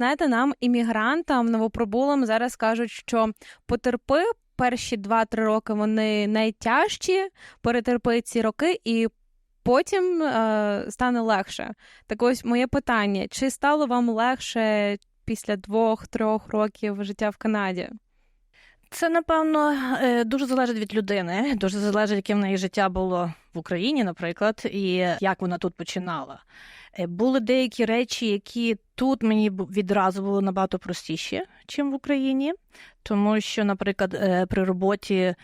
знаєте, нам, іммігрантам, новопробулам зараз кажуть, що потерпи перші 2-3 роки вони найтяжчі, перетерпи ці роки і. Потім е, стане легше. Так ось моє питання: чи стало вам легше після двох-трьох років життя в Канаді? Це напевно е, дуже залежить від людини, дуже залежить, яке в неї життя було в Україні, наприклад, і як вона тут починала. Е, Були деякі речі, які тут мені відразу було набагато простіші, ніж в Україні, тому що, наприклад, е, при роботі.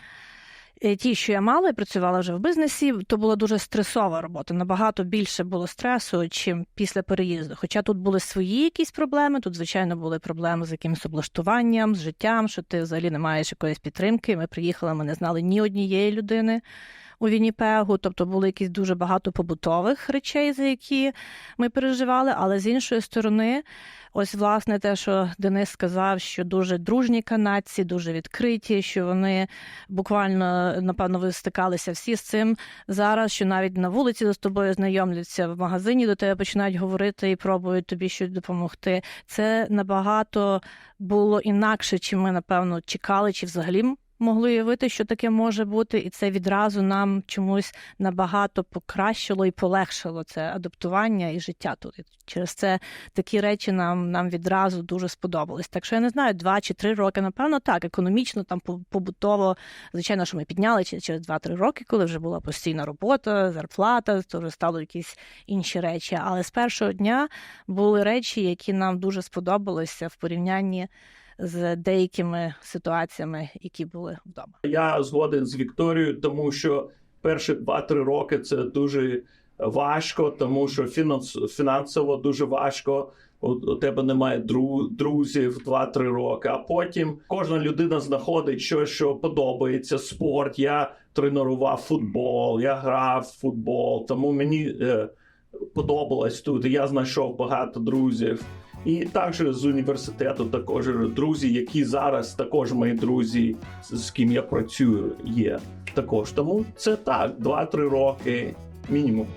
Е, Ті, що я мала і працювала вже в бізнесі, то була дуже стресова робота. Набагато більше було стресу, чим після переїзду. Хоча тут були свої якісь проблеми, тут, звичайно, були проблеми з якимось облаштуванням, з життям, що ти взагалі не маєш якоїсь підтримки. Ми приїхали, ми не знали ні однієї людини у Вінніпегу, тобто було якісь дуже багато побутових речей, за які ми переживали. Але з іншої сторони, ось власне те, що Денис сказав, що дуже дружні канадці, дуже відкриті, що вони буквально напевно ви стикалися всі з цим зараз, що навіть на вулиці з тобою знайомляться в магазині, до тебе починають говорити і пробують тобі щось допомогти. Це набагато було інакше, чим ми напевно чекали, чи взагалі могли уявити, що таке може бути, і це відразу нам чомусь набагато покращило і полегшило це адаптування і життя тут. І через це такі речі нам, нам відразу дуже сподобались. Так що я не знаю, два чи три роки, напевно, так, економічно, там по- побутово, звичайно, що ми підняли чи- через два-три роки, коли вже була постійна робота, зарплата, то вже стало якісь інші речі. Але з першого дня були речі, які нам дуже сподобалися в порівнянні з деякими ситуаціями, які були вдома. Я згоден з Вікторією, тому що перші 2-3 роки це дуже важко, тому що фінанс, фінансово дуже важко. У, тебе немає дру, друзів 2-3 роки. А потім кожна людина знаходить щось, що подобається. Спорт. Я тренував футбол, я грав в футбол. Тому мені е, подобалось тут. Я знайшов багато друзів. І також з університету також друзі, які зараз також мої друзі, з з ким я працюю, є також. Тому це так, 2-3 роки мінімум.